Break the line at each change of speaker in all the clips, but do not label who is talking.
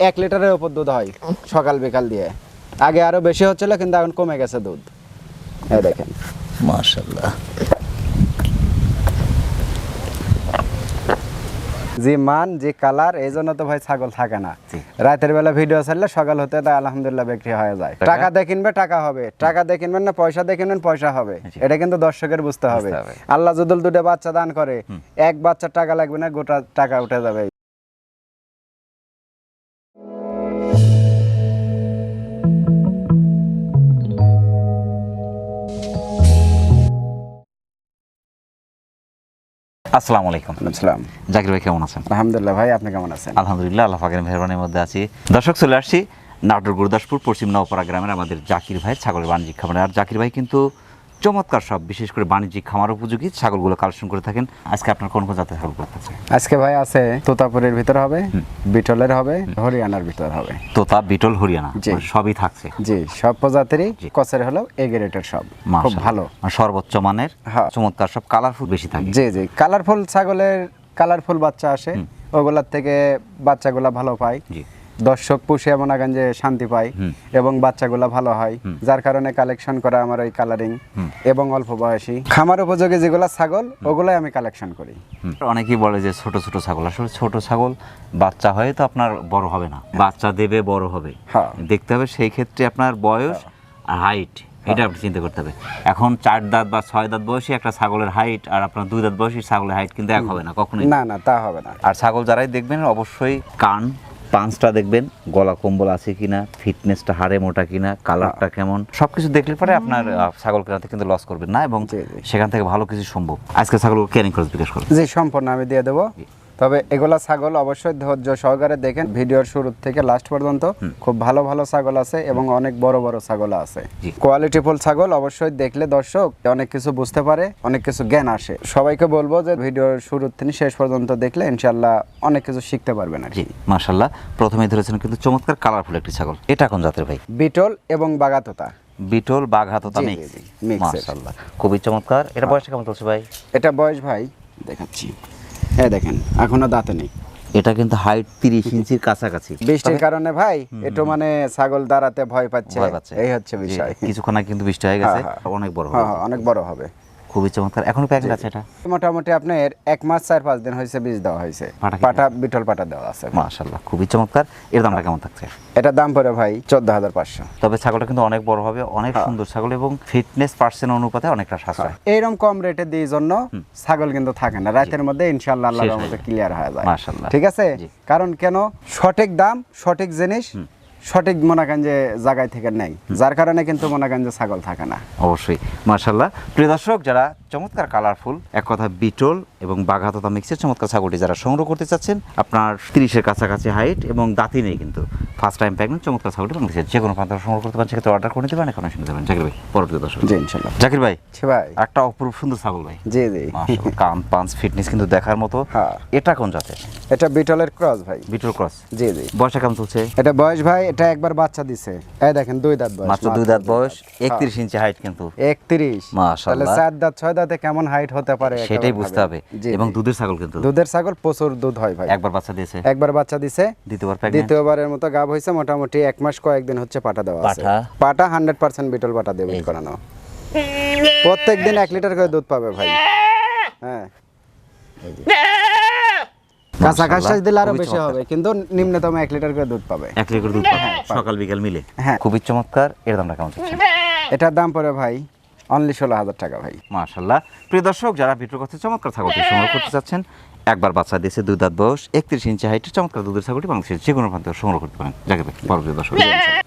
এক লিটারের উপর দুধ হয় সকাল বিকাল দিয়ে। আগে আরও বেশি হচ্ছিল কিন্তু এখন কমে গেছে দুধ। এই দেখেন।
মাশাল্লাহ
যে মান যে কালার এই জন্য তো ভাই ছাগল থাকে না। রাতের বেলা ভিডিও ছাড়লে সকাল হতে তা আলহামদুলিল্লাহ বিক্রি হয়ে যায়।
টাকা?
দিয়ে কিনবে টাকা হবে। টাকা দিয়ে কিনবেন না পয়সা দিয়ে কিনবেন পয়সা হবে। এটা কিন্তু দর্শকের বুঝতে হবে। আল্লাহ যদুল দুটো বাচ্চা দান করে এক বাচ্চার টাকা লাগবে না গোটা টাকা উঠে যাবে।
আসসালামু আলাইকুম।
আসসালাম।
জাকির ভাই কেমন আছেন?
আলহামদুলিল্লাহ ভাই আপনি কেমন আছেন?
আলহামদুলিল্লাহ আল্লাহ ফাকের মেহরবানির মধ্যে আছি। দর্শক চলে আসছি নাটোর গুরুদাসপুর পশ্চিম নওপাড়া গ্রামের আমাদের জাকির ভাই ছাগলের বাণিজ্যিক খামারে আর জাকির ভাই কিন্তু চমৎকার সব বিশেষ করে বাণিজ্যিক খামার উপযোগী ছাগলগুলো কালেকশন করে থাকেন। আজকে আপনার কোন কোন জাতের ছাগল
আজকে ভাই আছে তোতাপুরের ভিতর হবে বিটলের হবে হরিয়ানার ভিতর হবে।
তোতা বিটল হরিয়ানা। মানে সবই থাকছে।
জি সব প্রজাতিরই। কচের হলো এগেরেটের সব। খুব ভালো।
মানে সর্বোচ্চ মানের
হ্যাঁ।
চমৎকার সব কালারফুল বেশি থাকে।
জি জি। কালারফুল ছাগলের কালারফুল বাচ্চা আসে ওগুলার থেকে বাচ্চাগুলা ভালো পায়।
জি।
দর্শক পুষে এমন আগান যে শান্তি পায় এবং বাচ্চাগুলা ভালো হয় যার কারণে কালেকশন করা আমার ওই কালারিং এবং অল্প বয়সী। খামার উপযোগী যেগুলা ছাগল ওগুলাই আমি কালেকশন করি।
অনেকেই বলে যে ছোট ছোট ছাগল। আসলে ছোট ছাগল বাচ্চা হয়ে তো আপনার বড় হবে না। বাচ্চা দেবে বড় হবে।
হ্যাঁ।
দেখতে হবে সেই ক্ষেত্রে আপনার বয়স আর হাইট এটা আপনি চিন্তা করতে হবে। এখন চার দাঁত বা ছয় দাঁত বয়সী একটা ছাগলের হাইট আর আপনার দুই দাঁত বয়সী ছাগলের হাইট কিন্তু এক হবে না কখনোই।
না না তা হবে না।
আর ছাগল যারাই দেখবেন অবশ্যই কান পাঁচটা দেখবেন গলা কম্বল আছে কিনা ফিটনেসটা হাড়ে মোটা কিনা কালারটা কেমন সবকিছু দেখলে পরে আপনার ছাগল কেনাতে কিন্তু লস করবেন না এবং। সেখান থেকে ভালো কিছু সম্ভব। আজকে ছাগল ক্যারিং খরচ বিকাশ করবেন?
জি সম্পূর্ণ আমি দিয়ে দেবো। তবে এগুলা ছাগল অবশ্যই ধৈর্য সহকারে দেখেন। ভিডিওর শুরু থেকে লাস্ট পর্যন্ত খুব ভালো ভালো ছাগল আছে এবং অনেক বড় বড় ছাগল আছে।
জি।
কোয়ালিটিফুল ছাগল অবশ্যই দেখলে দর্শক অনেক কিছু বুঝতে পারে অনেক কিছু জ্ঞান আসে। সবাইকে বলব যে ভিডিওর শুরু থেকে শেষ পর্যন্ত দেখলে ইনশাল্লাহ অনেক কিছু শিখতে পারবেন আর
জি
কি
মাশাল্লাহ প্রথমেই ধরেছেন কিন্তু চমৎকার কালারফুল একটি ছাগল। এটা কোন জাতের ভাই?
বিটল এবং বাগাতোতা
বিটল বাঘাততা মিক্স। মাশাল্লাহ খুবই চমৎকার। এটা বয়সটা কেমন চলছে ভাই?
এটা বয়স ভাই দেখাচ্ছি। হ্যাঁ দেখেন এখনও দাঁতে নেই।
এটা কিন্তু হাইট তিরিশ ইঞ্চির কাছাকাছি।
বৃষ্টির কারণে ভাই একটু মানে ছাগল দাঁড়াতে ভয় পাচ্ছে। এই হচ্ছে বিষয়।
কিছুক্ষণ কিন্তু বৃষ্টি হয়ে গেছে
হ্যাঁ, হ্যাঁ।
অনেক বড়
হ্যাঁ হ্যাঁ, অনেক বড় হবে।
খুবই চমৎকার। এখনও প্যাকেট আছে এটা?
মোটামুটি আপনার এক মাস চার পাঁচ দিন হয়েছে বীজ দেওয়া হয়েছে।
পাটা
বিটল পাটা দেওয়া আছে।
মাশাল্লাহ খুবই চমৎকার। এর দামটা কেমন থাকছে?
এটা দাম পড়ে ভাই চোদ্দ হাজার পাঁচশো।
তবে ছাগলটা কিন্তু অনেক বড় হবে অনেক
হ্যাঁ।
সুন্দর ছাগল এবং ফিটনেস পার্সেন্ট অনুপাতে অনেকটা সাশ্রয়।
এইরকম কম রেটে দিয়ে জন্য ছাগল কিন্তু থাকে না। রাতের মধ্যে ইনশাল্লাহ আল্লাহর ক্লিয়ার হয়ে যায়।
মাশাআল্লাহ।
ঠিক আছে? কারণ কেন? সঠিক দাম সঠিক জিনিস সঠিক মনাগঞ্জে জায়গায় থেকে নেই। যার কারণে কিন্তু মনাগঞ্জে ছাগল থাকে না।
অবশ্যই। মার্শাল্লাহ প্রিয় দর্শক যারা চমৎকার কালারফুল এক কথা বিটল এবং বাঘাততা মিক্সের চমৎকার ছাগলটি যারা সংগ্রহ করতে চাচ্ছেন আপনার তিরিশের কাছাকাছি হাইট এবং দাঁতি নেই কিন্তু। ফার্স্ট টাইম প্যাকেট চমৎকার ছাগলটি বাংলাদেশে যে কোনো প্রান্ত সংগ্রহ করতে পারেন সেক্ষেত্রে অর্ডার করে নিতে পারেন এখন শুনতে পারেন জাকির ভাই পরবর্তী দর্শক।
জি ইনশাল্লাহ।
জাকির ভাই
ভাই।
একটা অপরূপ সুন্দর ছাগল ভাই।
জি জি।
কান পাঞ্চ ফিটনেস কিন্তু দেখার মতো।
হ্যাঁ।
এটা কোন জাতের?
এটা বিটলের ক্রস ভাই।
বিটল ক্রস।
জি জি।
বয়সটা কেমন চলছে?
এটা বয়স ভাই এটা একবার বাচ্চা দিছে। এই দেখেন দুই দাঁত বয়স
মাত্র দুই দাঁত বয়স একত্রিশ ইঞ্চি হাইট কিন্তু।
একত্রিশ।
মাশাআল্লাহ।
তাহলে চার দাঁত ছয় দাঁতে কেমন হাইট হতে পারে
সেটাই বুঝতে হবে। এবং দুধের ছাগল কিন্তু।
দুধের ছাগল প্রচুর দুধ হয় ভাই।
একবার বাচ্চা দিয়েছে।
একবার বাচ্চা দিছে।
দ্বিতীয়বার
দ্বিতীয়বারের মতো গাব হয়েছে মোটামুটি এক মাস কয়েকদিন হচ্ছে পাটা দেওয়া আছে।
পাঠা?
পাটা হান্ড্রেড পার্সেন্ট বিটল পাটা দেবে করানো। প্রত্যেক দিন এক লিটার করে দুধ পাবে ভাই। হ্যাঁ। এই কাঁচা ঘাস দিলে
আরও
বেশি হবে কিন্তু নিম্নতম এক লিটার করে দুধ পাবে।
এক লিটার দুধ পাবে। সকাল বিকাল মিলে।
হ্যাঁ।
খুবই চমৎকার। এর দামটা কেমন
এটার দাম পড়ে ভাই অনলি ষোলো হাজার টাকা ভাই।
মাশাল্লাহ। প্রিয় দর্শক যারা ভিডিওর কথা চমৎকার ছাগলটি সংগ্রহ করতে চাচ্ছেন একবার বাচ্চা দিয়েছে দুই দাঁত বয়স একত্রিশ ইঞ্চি হাইটের চমৎকার দুধের ছাগলটি বাংলাদেশের যে কোনো প্রান্ত সংগ্রহ করতে পারেন। যাকে পরবর্তী দর্শক।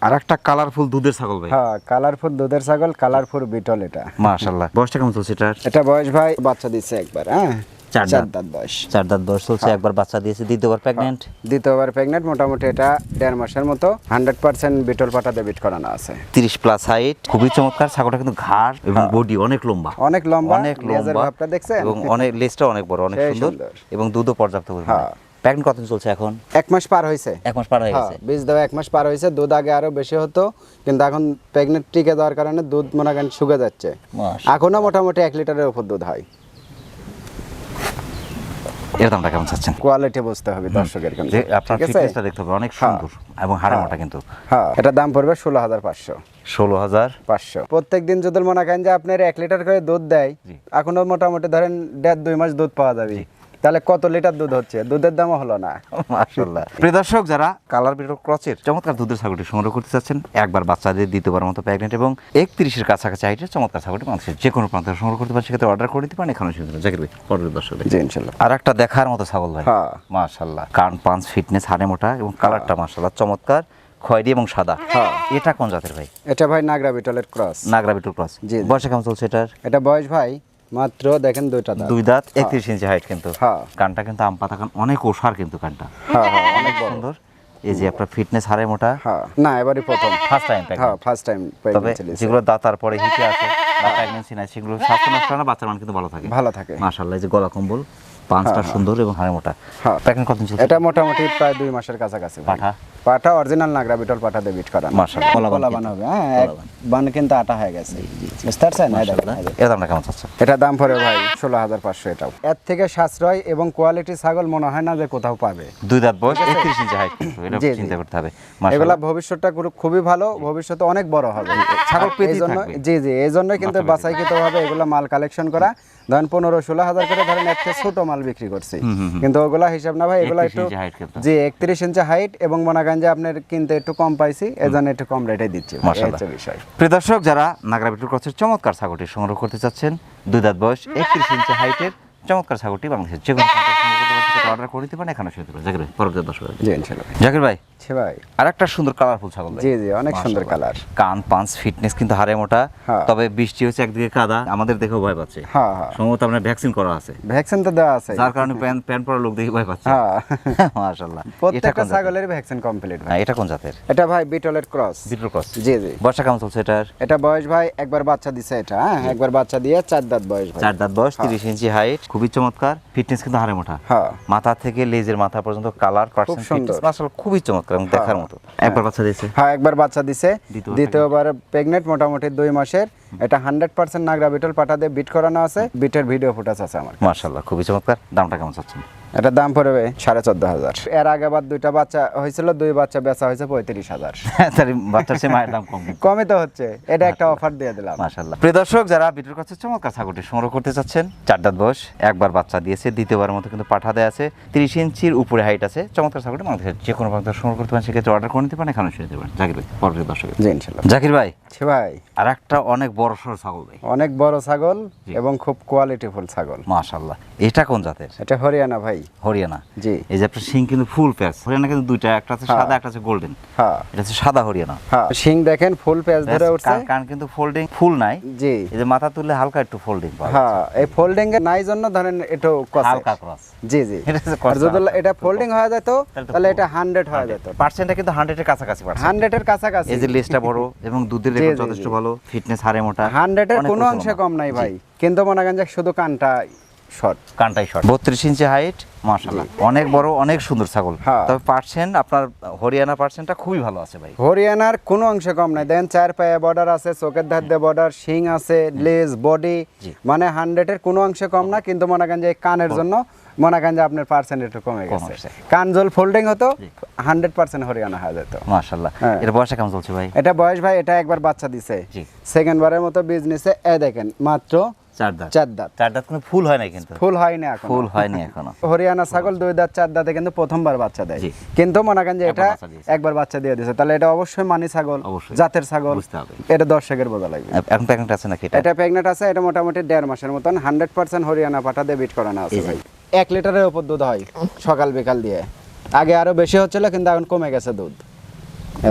আর একটা কালারফুল দুধের ছাগল ভাই।
হ্যাঁ কালারফুল দুধের ছাগল কালারফুল বিটল এটা।
মাশাল্লাহ। বয়সটা কেমন চলছে এটা
এটা বয়স ভাই বাচ্চা দিচ্ছে একবার হ্যাঁ।
চার দাঁত।
বয়স।
চার দাঁত বয়স চলছে একবার বাচ্চা দিয়েছে দ্বিতীয়বার প্রেগনেন্ট
দ্বিতীয়বার প্রেগনেন্ট মোটামুটি এটা দেড় মাসের মতো। হান্ড্রেড পার্সেন্ট বিটল করানো আছে।
তিরিশ প্লাস হাইট খুবই চমৎকার ছাগলটা কিন্তু ঘাড় এবং বডি অনেক লম্বা।
অনেক লম্বা
অনেক লম্বা
ভাবটা দেখছেন?
এবং অনেক লেজটা অনেক বড় অনেক সুন্দর। এবং দুধও পর্যাপ্ত পরিমাণে।
হ্যাঁ।
প্যাকেট কতদিন চলছে এখন?
এক মাস পার হয়েছে।
এক মাস পার হয়ে
হ্যাঁ
গেছে।
বীজ দেওয়া এক মাস পার হয়েছে দুধ আগে আরও বেশি হতো কিন্তু এখন প্রেগনেন্ট টিকে দেওয়ার কারণে দুধ মনে করেন শুকে যাচ্ছে। এখনও মোটামুটি এক লিটারের উপর দুধ হয়।
এর দামটা কেমন চাচ্ছেন?
কোয়ালিটি বুঝতে হবে দর্শকের কিন্তু
আপনার ফিটনেসটা দেখতে হবে অনেক সুন্দর এবং হাড়ামাটা কিন্তু।
হ্যাঁ এটা দাম পড়বে ষোলো হাজার পাঁচশো।
ষোলো হাজার
পাঁচশো। প্রত্যেক দিন যদি মনে করেন যে আপনার এক লিটার করে দুধ দেয় এখনও মোটামুটি ধরেন দেড় দুই মাস দুধ পাওয়া যাবে। তাহলে কত লিটার দুধ হচ্ছে? দুধের দামও হলো না।
মাশাআল্লাহ। প্রিয় দর্শক যারা কালার বিটো ক্রসের চমৎকার দুধের ছাগলটি সংগ্রহ করতে চাচ্ছেন একবার বাচ্চাদের দ্বিতীয়বার মতো প্রেগনেন্ট এবং একত্রিশের কাছাকাছি হাইটের চমৎকার ছাগলটি মানুষের যে কোনো প্রান্তে সংগ্রহ করতে পারেন সেক্ষেত্রে অর্ডার করে দিতে পারেন এখানে শুনতে জাকির ভাই পরের দর্শক
জি ইনশাল্লাহ
আর একটা দেখার মতো ছাগল ভাই।
হ্যাঁ।
মাশাল্লাহ কান পাঁচ ফিটনেস হাড়ে মোটা এবং কালারটা মাশাল্লাহ চমৎকার খয়েরি এবং সাদা।
হ্যাঁ।
এটা কোন জাতের ভাই?
এটা ভাই নাগরা বিটলের ক্রস।
নাগরা বিটল ক্রস।
জি।
বয়সে কেমন চলছে এটার?
এটা বয়স ভাই মাত্র দেখেন দুইটা দাঁত।
দুই দাঁত একত্রিশ ইঞ্চি হাইট কিন্তু।
হ্যাঁ।
কানটা কিন্তু আম পাতা কান অনেক ওষার কিন্তু কানটা।
হ্যাঁ হ্যাঁ অনেক
সুন্দর। এই যে আপনার ফিটনেস হারে মোটা।
হ্যাঁ না এবারে প্রথম।
ফার্স্ট টাইম
হ্যাঁ ফার্স্ট টাইম
তবে যেগুলো দাঁত তারপরে হিটে আছে বা প্রেগনেন্সি নাই সেগুলো স্বাস্থ্য নষ্ট হয় না বাচ্চার মান কিন্তু ভালো থাকে।
ভালো থাকে।
মাশাআল্লাহ এই যে গলা কম্বল। পাঁচটা সুন্দর এবং হাড়ে মোটা।
হ্যাঁ।
প্যাকেট কত চলছে?
এটা মোটামুটি প্রায় দুই মাসের কাছাকাছি।
পাঠা?
পাঠা অরিজিনাল নাগরা বিটল পাঠা দিয়ে বিট করা।
কলা বান
হবে হ্যাঁ বান কিন্তু আটা হয়ে গেছে। বুঝতে পারছেন?
দামটা কেমন চাচ্ছে?
এটা দাম পড়ে ভাই ষোলো হাজার পাঁচশো এটাও। এর থেকে সাশ্রয় এবং কোয়ালিটি ছাগল মনে হয় না যে কোথাও পাবে।
দুই দাঁত বয়স একত্রিশ ইঞ্চি হাইট এটা। চিন্তা করতে হবে
এগুলা ভবিষ্যৎটা খুবই ভালো ভবিষ্যতে অনেক বড় হবে।
ছাগল
জন্য জি জি। এই জন্যই কিন্তু
মাথা
বাছাইকৃত ভাবে এগুলা মাল কালেকশন করা। ধরেন পনেরো ষোলো হাজার করে ধরেন একটা ছোট মাল বিক্রি করছি। কিন্তু ওগুলা হিসাব না ভাই এগুলা একটু জি একত্রিশ ইঞ্চি হাইট এবং মনে করেন যে আপনার কিনতে একটু কম পাইছি এজন্য একটু কম রেটে দিচ্ছি। বিষয়।
প্রিয় দর্শক যারা নাগরা বিটুল ক্রসের চমৎকার ছাগলটি সংগ্রহ করতে চাচ্ছেন দুই দাঁত বয়স একত্রিশ ইঞ্চি হাইটের চমৎকার ছাগলটি বাংলাদেশের যে কোনো অর্ডার করে দিতে পারেন এখানে জাকির ভাই পরবর্তী দর্শক। জাকির ভাই
ছি ভাই।
আর একটা সুন্দর কালারফুল ছাগল
জি জি অনেক সুন্দর কালার
কান পাঁচ ফিটনেস কিন্তু হাড়ে মোটা।
হ্যাঁ।
তবে বৃষ্টি হচ্ছে একদিকে কাদা আমাদের দেখেও ভয় পাচ্ছে।
হ্যাঁ হ্যাঁ।
সম্ভবত আপনার ভ্যাকসিন করা আছে।
ভ্যাকসিন তো দেওয়া আছে।
যার কারণে প্যান প্যান পরা লোক দেখে ভয় পাচ্ছে।
হ্যাঁ।
মাশাআল্লাহ।
প্রত্যেকটা ছাগলের ভ্যাকসিন কমপ্লিট ভাই।
এটা কোন জাতের?
এটা ভাই বিটলের ক্রস
বিটুল ক্রস
জি জি।
বর্ষা কেমন চলছে এটার?
এটা বয়স ভাই একবার বাচ্চা দিছে এটা হ্যাঁ? একবার বাচ্চা দিয়ে চার দাঁত বয়স ভাই।
চার দাঁত বয়স তিরিশ ইঞ্চি হাইট খুবই চমৎকার। ফিটনেস কিন্তু হাড়ে মোটা।
হ্যাঁ।
মাথা থেকে লেজের মাথা পর্যন্ত কালার পার্সেন্ট
সুন্দর।
ফিটনেস খুবই চমৎকার। এবং দেখার মতো। একবার বাচ্চা দিয়েছে?
হ্যাঁ একবার বাচ্চা দিছে।
দ্বিতীয়বার
প্রেগনেন্ট মোটামুটি দুই মাসের। এটা হান্ড্রেড পার্সেন্ট নাগরা বিটল পাঠাতে দিয়ে বিট করানো আছে। বিটের ভিডিও ফুটেজ আছে আমার
মার্শাল্লাহ খুবই চমৎকার। দামটা কেমন চাচ্ছেন?
এটার দাম পড়বে সাড়ে চোদ্দ হাজার। এর আগে আবার দুইটা বাচ্চা হয়েছিল দুই বাচ্চা বেচা হয়েছে পঁয়ত্রিশ হাজার।
তার বাচ্চার মায়ের দাম কম
কমই তো হচ্ছে এটা একটা অফার দিয়ে দিলাম।
মাশাল্লাহ। প্রিয় দর্শক যারা বিটুর কাছে চমৎকার ছাগলটি সংগ্রহ করতে চাচ্ছেন চার দাঁত বয়স একবার বাচ্চা দিয়েছে দ্বিতীয়বার মতো কিন্তু পাঠা দেয় আছে তিরিশ ইঞ্চির উপরে হাইট আছে চমৎকার ছাগলটি আমাদের যে কোনো প্রান্ত সংগ্রহ করতে পারেন সেক্ষেত্রে অর্ডার করে নিতে পারেন এখানে শুনে দেবেন জাকির ভাই পরবর্তী দর্শক
জি ইনশাল্লাহ।
জাকির ভাই
ভাই।
আর একটা অনেক বড় সড় ছাগল ভাই।
অনেক বড় ছাগল এবং খুব কোয়ালিটিফুল ছাগল।
মাশাল্লাহ। এটা কোন জাতের?
এটা হরিয়ানা ভাই।
হরিয়ানা।
জি।
এই যে আপনার সিং কিন্তু ফুল প্যাচ। হরিয়ানা কিন্তু দুইটা একটা আছে
হ্যাঁ।
সাদা একটা আছে গোল্ডেন।
হ্যাঁ।
এটা হচ্ছে সাদা হরিয়ানা।
হ্যাঁ শিং দেখেন ফুল পেঁয়াজ ধরে উঠছে।
কান- কান কিন্তু ফোল্ডিং ফুল নাই।
জি।
এই যে মাথা তুললে হালকা একটু ফোল্ডিং পাওয়া
হ্যাঁ এই ফোল্ডিং এর নাই জন্য ধরেন একটু কষে।
হালকা ক্রস
জি জি।
এটা
আর যদি এটা ফোল্ডিং হয়ে যেত
তাহলে
এটা হান্ড্রেড হয়ে যেত।
পার্সেন্টটা কিন্তু হান্ড্রেডের কাছাকাছি পার্সেন্ট
হান্ড্রেডের কাছাকাছি।
এই যে লেজটা বড় এবং দুধের রেকর্ড যথেষ্ট ভালো ফিটনেস হারে মোটা।
হান্ড্রেডের
অনেক
কোনো অংশে কম নাই ভাই। কিন্তু মনে করেন যে শুধু কানটা শর্ট
কানটাই শর্ট বত্রিশ ইঞ্চি হাইট মাশাল্লাহ অনেক বড় অনেক সুন্দর ছাগল।
হ্যাঁ।
তবে পার্সেন্ট আপনার হরিয়ানা পার্সেন্টটা খুবই ভালো আছে ভাই।
হরিয়ানার কোনো অংশে কম নাই। দেন চার পায়ে বর্ডার আছে চোখের ধার দিয়ে বর্ডার শিং আছে লেজ বডি মানে হান্ড্রেডের কোনো অংশে কম না কিন্তু মনে করেন যে কানের জন্য মনে করেন যে আপনার পার্সেন্ট একটু কমে গেছে।
হয়েছে।
কান জল ফোল্ডিং হতো হান্ড্রেড পার্সেন্ট হরিয়ানা হয়ে যেত।
মাশাল্লাহ
হ্যাঁ।
এর বয়সটা কেমন চলছে ভাই?
এটা বয়স ভাই এটা একবার বাচ্চা দিছে। সেকেন্ড বারের মতো বিজনেসে এ দেখেন মাত্র
চার দাঁত।
চার দাঁত।
চার দাঁত কিন্তু ফুল হয় কিন্তু?
ফুল হয়নি এখন।
ফুল হয়নি এখনও।
হরিয়ানা ছাগল দুই দাঁত চার দাঁতে কিন্তু প্রথমবার বাচ্চা দেয়। কিন্তু মনে করেন যে এটা একবার বাচ্চা দিয়ে তাহলে এটা অবশ্যই মানি ছাগল। জাতের ছাগল। এটা দর্শকের বোঝা লাগবে।
এখন প্যাকেট আছে নাকি এটা?
এটা প্রেগনেন্ট আছে এটা মোটামুটি দেড় মাসের মতন। হান্ড্রেড পার্সেন্ট হরিয়ানা পাঠা দিয়ে বিট করানো আছে ভাই। এক লিটারের উপর দুধ হয় সকাল বিকাল দিয়ে। আগে আরও বেশি হচ্ছিল কিন্তু এখন কমে গেছে দুধ।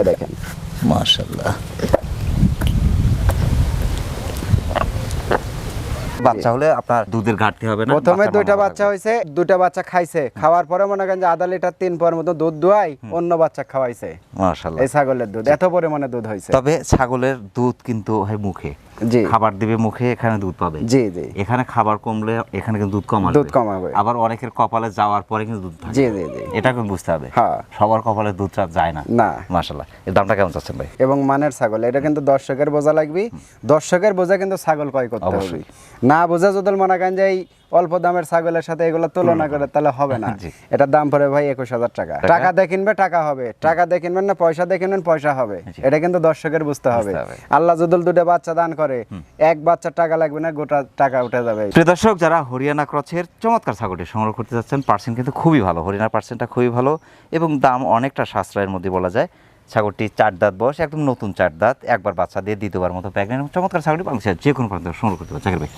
দেখেন।
মাশাল্লাহ বাচ্চা হলে আপনার দুধের ঘাটতি হবে না
প্রথমে দুইটা বাচ্চা
হইছে
হয়েছে দুইটা বাচ্চা খাইছে। খাওয়ার পরে মনে করেন যে আধা লিটার তিন পর মতো দুধ দোয়াই অন্য বাচ্চা খাওয়াইছে।
মাশাআল্লাহ।
এই ছাগলের দুধ এত পরিমাণে দুধ হয়েছে।
তবে ছাগলের দুধ কিন্তু হয় মুখে। খাবার দিবে মুখে এখানে দুধ পাবে।
জি জি।
এখানে খাবার কমলে এখানে কিন্তু দুধ কমাবে আসবে।
দুধ কমাবে
আবার অনেকের কপালে যাওয়ার পরে কিন্তু দুধ থাকে।
জি জি জি।
এটা কিন্তু বুঝতে হবে।
হ্যাঁ।
সবার কপালে দুধ দুধটা যায় না।
না।
মাশাল্লাহ এর দামটা কেমন চাচ্ছেন ভাই?
এবং মানের ছাগল এটা কিন্তু দর্শকের বোঝা লাগবে দর্শকের বোঝা কিন্তু ছাগল কয় করতে হবে।
অবশ্যই।
না বোঝা যদি মনে করেন যে অল্প দামের ছাগলের সাথে এগুলো তুলনা করে তাহলে হবে না।
জি।
এটার দাম পড়ে ভাই একুশ হাজার টাকা।
টাকা?
দিয়ে কিনবে টাকা হবে। টাকা দিয়ে কিনবেন না পয়সা দিয়ে কিনবেন পয়সা হবে। এটা কিন্তু দর্শকের বুঝতে হবে। আল্লাহ যদুল দুটো বাচ্চা দান করে এক বাচ্চার টাকা লাগবে না গোটা টাকা উঠে যাবে।
প্রিয় দর্শক যারা হরিয়ানা ক্রচের চমৎকার ছাগলটি সংগ্রহ করতে যাচ্ছেন পার্সেন্ট কিন্তু খুবই ভালো। হরিয়ানা পার্সেন্টটা খুবই ভালো এবং দাম অনেকটা সাশ্রয়ের মধ্যে বলা যায়। ছাগলটি চার দাঁত বয়স একদম নতুন চার দাঁত একবার বাচ্চা দিয়ে দ্বিতীয়বার মতো প্রেগনেন্ট এবং চমৎকার ছাগলটি বাংলাদেশের যে কোনো প্রান্ত সংগ্রহ করতে পারে জাকির ভাই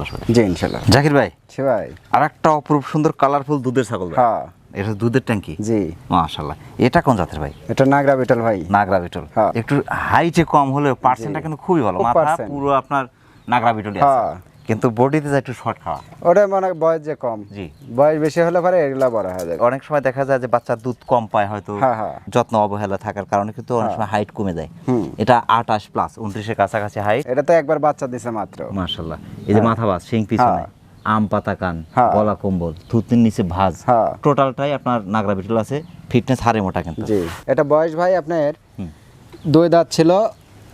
দর্শক
জি ইনশাল্লাহ
জাকির ভাই
সে ভাই।
আর একটা অপরূপ সুন্দর কালারফুল দুধের ছাগল।
হ্যাঁ।
এটা দুধের ট্যাঙ্কি?
জি।
মাশাল্লাহ এটা কোন জাতের ভাই?
এটা নাগরা বিটল ভাই।
নাগরা বিটল।
হ্যাঁ।
একটু হাইটে কম হলেও পার্সেন্টটা কিন্তু খুবই ভালো। মাথা পুরো আপনার নাগরা বিটলই আছে।
হ্যাঁ।
কিন্তু বডিতে যায় একটু শর্ট খাওয়া
ওটা মানে বয়স যে কম।
জি।
বয়স বেশি হলে পরে এগুলা বড় হয়ে যাবে
অনেক সময় দেখা যায় যে বাচ্চার দুধ কম পায় হয়তো
হ্যাঁ, হ্যাঁ।
যত্ন অবহেলা থাকার কারণে কিন্তু অনেক সময় হাইট কমে যায়। এটা আটাশ প্লাস উনত্রিশের কাছাকাছি হাইট
এটা তো একবার বাচ্চা দিছে মাত্র।
মার্শাল্লাহ এই যে মাথা ভাঁজ শিং পিছনে
হ্যাঁ।
আম পাতা কান
হ্যাঁ।
গলা কম্বল থুতনির নিচে ভাঁজ।
হ্যাঁ।
টোটালটাই আপনার নাগরা বিটল আছে ফিটনেস হারে মোটা কিন্তু।
জি। এটা বয়স ভাই আপনার। দুই দাঁত ছিল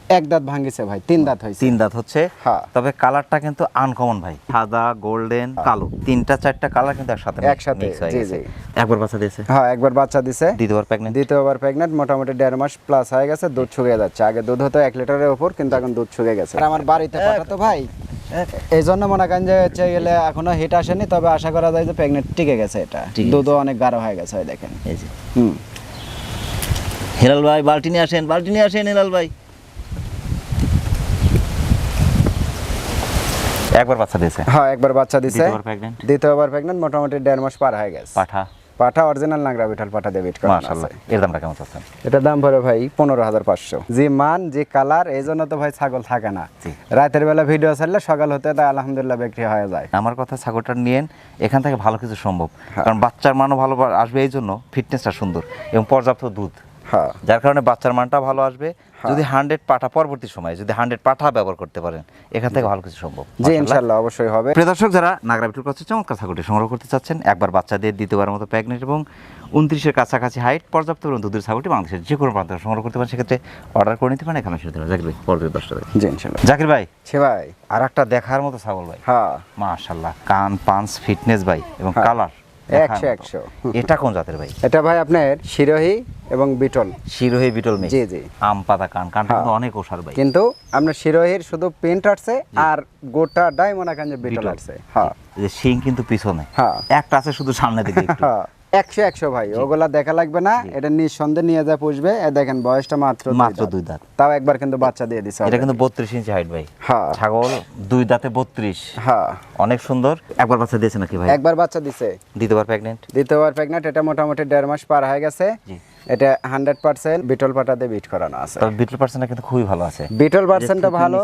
এক দাঁত ভাঙ্গিছে ভাই তিন দাঁত হয়েছে
তিন দাঁত হচ্ছে।
হ্যাঁ।
তবে কালারটা কিন্তু আনকমন ভাই সাদা গোল্ডেন কালো তিনটা চারটা কালার কিন্তু একসাথে
একসাথে, জি, জি।
একবার বাচ্চা দিয়েছে?
হ্যাঁ একবার বাচ্চা দিছে।
দ্বিতীয়বার প্রেগনেন্ট
দ্বিতীয়বার প্রেগনেন্ট মোটামুটি দেড় মাস প্লাস হয়ে গেছে দুধ শুকিয়ে যাচ্ছে। আগে দুধ হতো এক লিটারের উপর কিন্তু এখন দুধ শুকিয়ে গেছে। আর আমার বাড়িতে পাঠাতো ভাই। এই জন্য মনে করেন যে হচ্ছে গেলে এখনও হিট আসেনি তবে আশা করা যায় যে প্রেগনেন্ট টিকে গেছে এটা। দুধও অনেক গাঢ় হয়ে গেছে ওই দেখেন।
এই যে।
হুম।
হেলাল ভাই বালতি নিয়ে আসেন বালতি নিয়ে আসেন হেলাল ভাই। একবার বাচ্চা দিয়েছে?
হ্যাঁ একবার বাচ্চা দিছে
দ্বিতীয়বার প্রেগনেন্ট
মোটামুটি দেড় মাস পার হয়ে গেছে।
পাঠা?
পাঠা অরিজিনাল নাগরা বিঠাল পাঠা করা
মাশাআল্লাহ। এর দামটা কেমন চাচ্ছেন?
এটা দাম পড়ে ভাই পনেরো হাজার পাঁচশো। যে মান যে কালার এই জন্য তো ভাই ছাগল থাকে না। রাতের বেলা ভিডিও ছাড়লে সকাল হতে তা আলহামদুলিল্লাহ বিক্রি হয়ে যায়।
আমার কথা ছাগলটা নিয়েন এখান থেকে ভালো কিছু সম্ভব।
হ্যাঁ।
কারণ বাচ্চার মানও ভালো আসবে এই জন্য ফিটনেসটা সুন্দর এবং পর্যাপ্ত দুধ।
হ্যাঁ।
যার কারণে বাচ্চার মানটা ভালো আসবে। যদি হান্ড্রেড পাঠা পরবর্তী সময়ে যদি হান্ড্রেড পাঠা ব্যবহার করতে পারেন এখান থেকে ভালো কিছু সম্ভব।
জি ইনশাল্লাহ অবশ্যই হবে।
প্রিয় দর্শক যারা নাগরা বিটুর কাছে চমৎকার ছাগলটি সংগ্রহ করতে চাচ্ছেন একবার বাচ্চাদের দ্বিতীয়বার মতো প্রেগনেন্ট এবং উনত্রিশের কাছাকাছি হাইট পর্যাপ্ত পরিমাণ দুধের ছাগলটি বাংলাদেশের যে কোনো প্রান্ত সংগ্রহ করতে পারেন সেক্ষেত্রে অর্ডার করে নিতে পারেন এখানে পারেন জাকির ভাই পরবর্তী দর্শক
জি ইনশাল্লাহ
জাকির ভাই।
সে ভাই।
আর একটা দেখার মতো ছাগল ভাই।
হ্যাঁ।
মাশাল্লাহ কান পাঞ্চ ফিটনেস ভাই এবং
হ্যাঁ।
কালার
একশো একশো।
এটা কোন জাতের ভাই?
এটা ভাই আপনার শিরোহী এবং বিটল।
শিরোহী বিটল
জি, জি।
আম পাতা কান। কানটা
হ্যাঁ।
কিন্তু অনেক ওষার ভাই।
কিন্তু আপনার শিরোহীর শুধু পেন্ট আসছে আর গোটা ডায়মন্ড মনে যে বিটল। আসছে। হ্যাঁ।
যে শিং কিন্তু পিছনে।
হ্যাঁ।
একটা আছে শুধু সামনে দিকে একটু।
একশো একশো ভাই। ওগুলা দেখা লাগবে না। এটা নিঃসন্দেহে নিয়ে যা পুষবে। দেখেন বয়সটা মাত্র দুই
মাত্র
দাঁত।
দুই দাঁত।
তাও একবার কিন্তু বাচ্চা দিয়ে দিছে
এটা কিন্তু বত্রিশ ইঞ্চি হাইট ভাই।
হ্যাঁ।
ছাগল দুই দাঁতে বত্রিশ।
হ্যাঁ।
অনেক সুন্দর। একবার বাচ্চা দিয়েছে নাকি ভাই?
একবার বাচ্চা দিছে।
দ্বিতীয়বার প্রেগনেন্ট
দ্বিতীয়বার প্রেগনেন্ট এটা মোটামুটি দেড় মাস পার হয়ে গেছে।
জি।
এটা হান্ড্রেড পার্সেন্ট বিটল পাটাতে বিট করানো আছে।
বিটল পার্সেন্টটা কিন্তু খুবই ভালো আছে।
বিটল পার্সেন্টটা ভালো।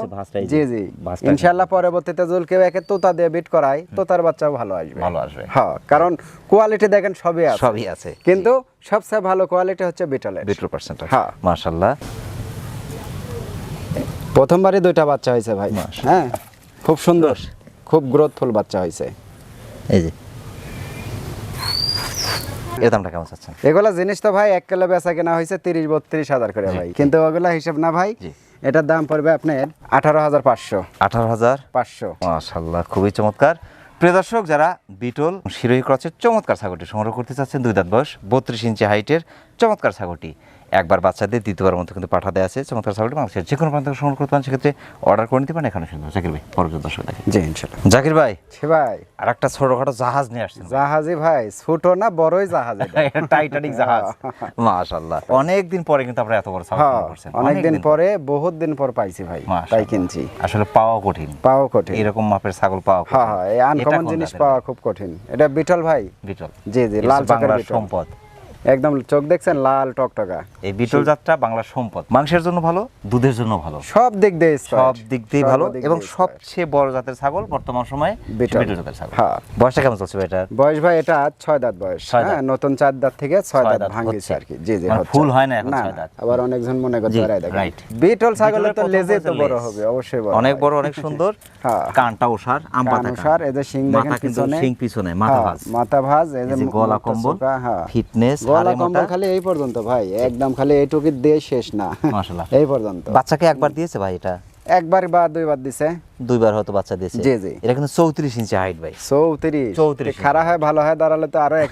জি জি। ইনশাল্লাহ পরবর্তীতে কেউ একে তোতা দিয়ে বিট করায় তোতার বাচ্চাও ভালো আসবে।
ভালো আসবে।
হ্যাঁ কারণ কোয়ালিটি দেখেন সবই আছে।
সবই আছে।
কিন্তু সবচেয়ে ভালো কোয়ালিটি হচ্ছে বিটলের
বিটল পার্সেন্টটা
হ্যাঁ।
মার্শাল্লাহ
প্রথমবারই দুইটা বাচ্চা হয়েছে ভাই। হ্যাঁ খুব সুন্দর। খুব গ্রোথফুল বাচ্চা হয়েছে।
এই যে। এর দামটা কেমন চাচ্ছেন?
এগুলা জিনিস তো ভাই এক কিলো বেচা কেনা হয়েছে তিরিশ বত্রিশ হাজার করে ভাই। কিন্তু ওগুলা হিসাব না ভাই এটার দাম পড়বে আপনার আঠারো হাজার পাঁচশো।
আঠারো হাজার
পাঁচশো।
মাশাল্লাহ খুবই চমৎকার। প্রিয় দর্শক যারা বিটল শিরোহী ক্রসের চমৎকার ছাগলটি সংগ্রহ করতে চাচ্ছেন দুই দাঁত বয়স বত্রিশ ইঞ্চি হাইটের চমৎকার ছাগলটি। একবার বাচ্চাদের দ্বিতীয়বার মতো কিন্তু পাঠা দেওয়া আছে। চমৎকার ছাগলটি মানুষের যে কোনো প্রান্ত সংগ্রহ করতে পারেন সেক্ষেত্রে অর্ডার করে নিতে পারেন। এখানে শুনতে জাকির ভাই পরবর্তী দর্শক দেখেন।
জি ইনশাল্লাহ।
জাকির ভাই।
সে ভাই।
আর একটা ছোটখাটো জাহাজ নিয়ে আসছেন।
জাহাজি ভাই ছোট না বড়ই জাহাজ
টাইটানিক জাহাজ। মাশাল্লাহ অনেক দিন পরে কিন্তু আমরা এত বড় ছাগল করছেন
অনেকদিন পরে। বহুত দিন পর পাইছি ভাই
মাশাআল্লাহ।
তাই কিনছি।
আসলে পাওয়া কঠিন।
পাওয়া কঠিন।
এরকম মাপের ছাগল পাওয়া
হ্যাঁ হ্যাঁ এই আনকমন জিনিস পাওয়া খুব কঠিন। এটা বিটল ভাই?
বিটল।
জি জি লাল
বাংলার সম্পদ।
একদম চোখ দেখছেন লাল টকটকা।
এই বিটল জাতটা বাংলার সম্পদ। মাংসের জন্য ভালো দুধের জন্য ভালো?
সব দিক দিয়ে
সব দিক দিয়ে ভালো এবং সবচেয়ে বড় জাতের ছাগল বর্তমান সময়ে
বিটল।
জাতের ছাগল।
হ্যাঁ।
বয়সটা কেমন চলছে এটার
বয়স ভাই এটা ছয় দাঁত বয়স। হ্যাঁ নতুন চার দাঁত থেকে ছয় দাঁত ভাঙিছে আর কি। জি জি
মানে ফুল হয় না এখন ছয় দাঁত।
আবার অনেকজন মনে করতে
জি,
পারে
right.
বিটল ছাগলের তো লেজে তো বড় হবে অবশ্যই বড়।
অনেক বড় অনেক সুন্দর।
হ্যাঁ।
কানটা ওষার আম পাতা
ওষার, এই যে শিং দেখেন পিছনে।
শিং পিছনে মাথা
হ্যাঁ,
ভাঁজ।
মাথা ভাঁজ এই যে
গলা কম্বল
হ্যাঁ।
ফিটনেস
গলা কম্বল খালি এই পর্যন্ত ভাই একদম খালি এইটুকু দিয়ে শেষ না। এই পর্যন্ত।
বাচ্চাকে একবার দিয়েছে ভাই এটা?
একবার বা দুইবার দিছে।
দুইবার হয়তো বাচ্চা দিয়েছে।
জি, জি।
এটা কিন্তু চৌত্রিশ ইঞ্চি হাইট ভাই।
চৌত্রিশ।
34
খারাপ হয় ভালো হয় দাঁড়ালে তো আরও এক।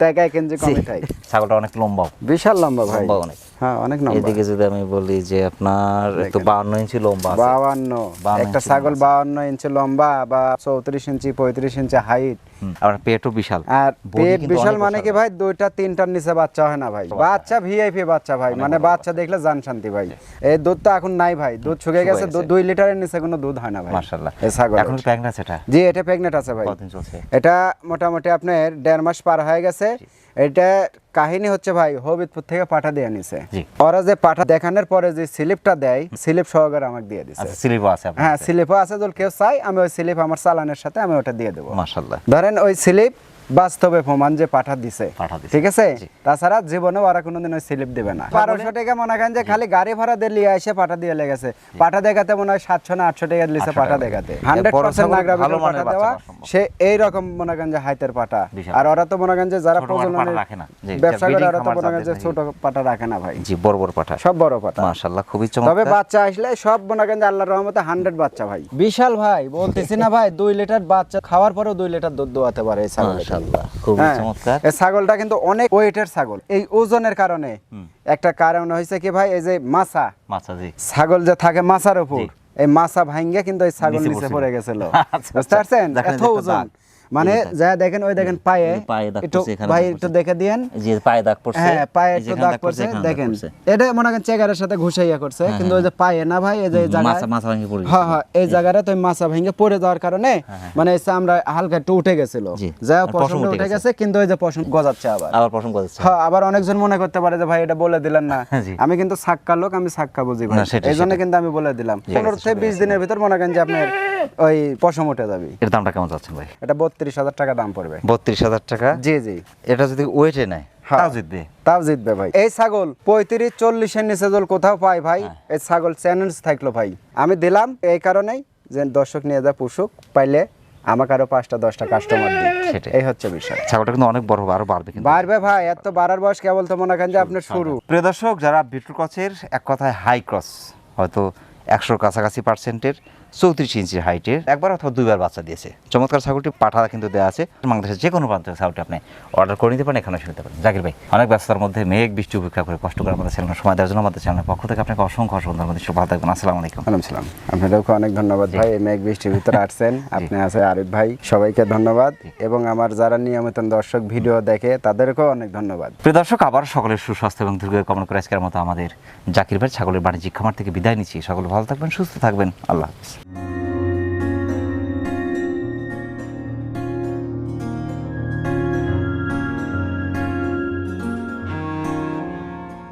তাই এক ইঞ্চি কমে থাকে।
ছাগলটা অনেক লম্বাও।
বিশাল লম্বা ভাই।
লম্বা অনেক।
হ্যাঁ অনেক লম্বা।
এদিকে যদি আমি বলি যে আপনার একটু বাউন্ন ইঞ্চি লম্বা আছে। 52
একটা ছাগল বাউান্ন ইঞ্চি লম্বা বা চৌত্রিশ ইঞ্চি পঁয়ত্রিশ ইঞ্চি হাইট
আবার পেটও বিশাল।
আর পেট বিশাল মানে কি ভাই। দুইটা তিনটার নিচে বাচ্চা হয় না ভাই। বাচ্চা ভিআইপি বাচ্চা ভাই। মানে বাচ্চা দেখলে জান শান্তি ভাই এই দুধ তো এখন নাই ভাই। দুধ শুকে
শুকিয়ে
গেছে। দুধ দুই লিটারের নিচে কোনো দুধ হয় না ভাই।
মার্শাল্লাহ
ছাগল।
এখন প্রেগনেন্ট এটা
জি এটা প্রেগনেন্ট আছে ভাই।
কতদিন চলছে?
এটা মোটামুটি আপনার দেড় মাস পার হয়ে গেছে। এটা কাহিনী হচ্ছে ভাই হবিদপুর থেকে পাঠা দিয়ে নিছে। ওরা যে পাঠা দেখানোর পরে যে স্লিপটা দেয় স্লিপ সহকারে আমাকে দিয়ে দিছে।
আচ্ছা স্লিপও আছে
হ্যাঁ স্লিপও আছে যদি কেউ চাই আমি ওই স্লিপ আমার চালানের সাথে আমি ওটা দিয়ে দেবো। ধরেন ওই স্লিপ বাস্তবে প্রমাণ যে পাঠা দিছে। ঠিক আছে? তাছাড়া জীবনে ওরা কোনোদিন ওই স্লিপ দেবে না। বারোশো টাকা মনে করেন যে খালি গাড়ি ভাড়া দিয়ে লিয়ে এসে পাঠা দিয়ে লেগেছে। পাঠা দেখাতে মনে হয় সাতশো না আটশো টাকা দিয়েছে পাঠা দেখাতে। হান্ড্রেড পার্সেন্ট নাগরা পাঠা দেওয়া। সে এইরকম মনে করেন যে হাইতের পাঠা।
বিশাল।
আর ওরা তো মনে করেন যে যারা ব্যবসা করে ওরা তো মনে করেন যে ছোট পাঠা রাখে না ভাই।
জি বড় বড় পাঠা।
সব বড় পাঠা।
খুবই
তবে বাচ্চা আসলে সব মনে করেন যে আল্লাহর রহমতে হান্ড্রেড বাচ্চা ভাই। বিশাল ভাই বলতেছি না ভাই দুই লিটার বাচ্চা খাওয়ার পরেও দুই লিটার দুধ দোয়াতে পারে এই হ্যাঁ,
চমৎকার।
এই ছাগলটা কিন্তু অনেক ওয়েটের ছাগল। এই ওজনের কারণে একটা কারণ হয়েছে কি ভাই এই যে মাছা।
মাছা জি।
ছাগল যে থাকে মাছার উপর এই মাছা ভাঙ্গে কিন্তু এই ছাগল
নিচে
পড়ে গেছিল।
আচ্ছা,
বুঝতে পারছেন? এত ওজন। মানে
যে
দেখেন ওই দেখেন পায়ে একটু ভাই একটু দেখে দিয়েন।
যে পায়ে দাগ পড়ছে
হ্যাঁ পায়ে একটু দাগ পড়ছে দেখেন। এটা মনে করেন চেগারের সাথে ঘুষাইয়া করছে কিন্তু ওই যে পায়ে না ভাই এই যে এই
মাছা মাছা ভেঙে পড়ে
হ্যাঁ হ্যাঁ এই জায়গাটা তো মাছা ভেঙে পড়ে যাওয়ার কারণে মানে চামড়া হালকা একটু উঠে গেছিল। যা
পশম উঠে গেছে।
কিন্তু ওই যে পশম গজাচ্ছে আবার।
আবার পশম করছে
হ্যাঁ আবার অনেকজন মনে করতে পারে যে ভাই এটা বলে দিলেন না। আমি কিন্তু সাক্কা লোক আমি সাক্কা বুঝি ভাই।
না, সেটাই,
এই জন্য কিন্তু আমি বলে দিলাম।
জি,
পনেরো থেকে বিশ দিনের ভিতর মনে করেন যে আপনার ওই পশম উঠে যাবে
এর দামটা কেমন যাচ্ছে ভাই?
এটা বত্রিশ হাজার টাকা দাম পড়বে।
বত্রিশ হাজার টাকা?
জি জি।
এটা যদি ওয়েটে নেয়?
হ্যাঁ।
তাও জিতবে।
তাও জিতবে ভাই। এই ছাগল পঁয়ত্রিশ চল্লিশের নিচে জল কোথাও পাই ভাই
হ্যাঁ।
এই ছাগল চ্যালেঞ্জ থাকল ভাই। আমি দিলাম এই কারণেই যে দর্শক নিয়ে যা পুষুক পাইলে আমাকে আরও পাঁচটা দশটা কাস্টমার দিই
সেটাই।
এই হচ্ছে বিষয়।
ছাগলটা কিন্তু অনেক বড় আরও বাড়বে কিন্তু।
বাড়বে ভাই এত বাড়ার বয়স কেবল তো মনে করেন যে আপনার শুরু।
প্রিয় দর্শক যারা বিট্রু ক্রসের এক কথায় হাই ক্রস হয়তো একশোর কাছাকাছি পার্সেন্টের চৌত্রিশ ইঞ্চি হাইটের একবার অথবা দুইবার বাচ্চা দিয়েছে। চমৎকার ছাগলটি পাঠা কিন্তু দেওয়া আছে। বাংলাদেশের যে কোনো প্রান্তে ছাগলটি আপনি অর্ডার করে নিতে পারেন এখানে শুনতে পারেন। জাকির ভাই অনেক ব্যস্ততার মধ্যে মেঘ বৃষ্টি উপেক্ষা করে কষ্ট করে আমাদের চ্যানেল সময় দেওয়ার জন্য আমাদের চ্যানেলের পক্ষ থেকে আপনাকে অসংখ্য অসংখ্য ধন্যবাদ। সুখ ভালো থাকবেন। আসসালামু আলাইকুম।
আলাইকুম সালাম আপনাদেরকে অনেক ধন্যবাদ ভাই। এই মেঘ বৃষ্টির ভিতরে আসছেন। আপনি আছে আরিফ ভাই সবাইকে ধন্যবাদ। এবং আমার যারা নিয়মিত দর্শক ভিডিও দেখে তাদেরকেও অনেক ধন্যবাদ।
প্রিয় দর্শক আবার সকলের সুস্বাস্থ্য এবং দীর্ঘ কমন করে আজকের মতো আমাদের জাকির ভাই ছাগলের বাণিজ্যিক খামার থেকে বিদায় নিচ্ছি। সকলে ভালো থাকবেন সুস্থ থাকবেন। আল্লাহ হাফিজ।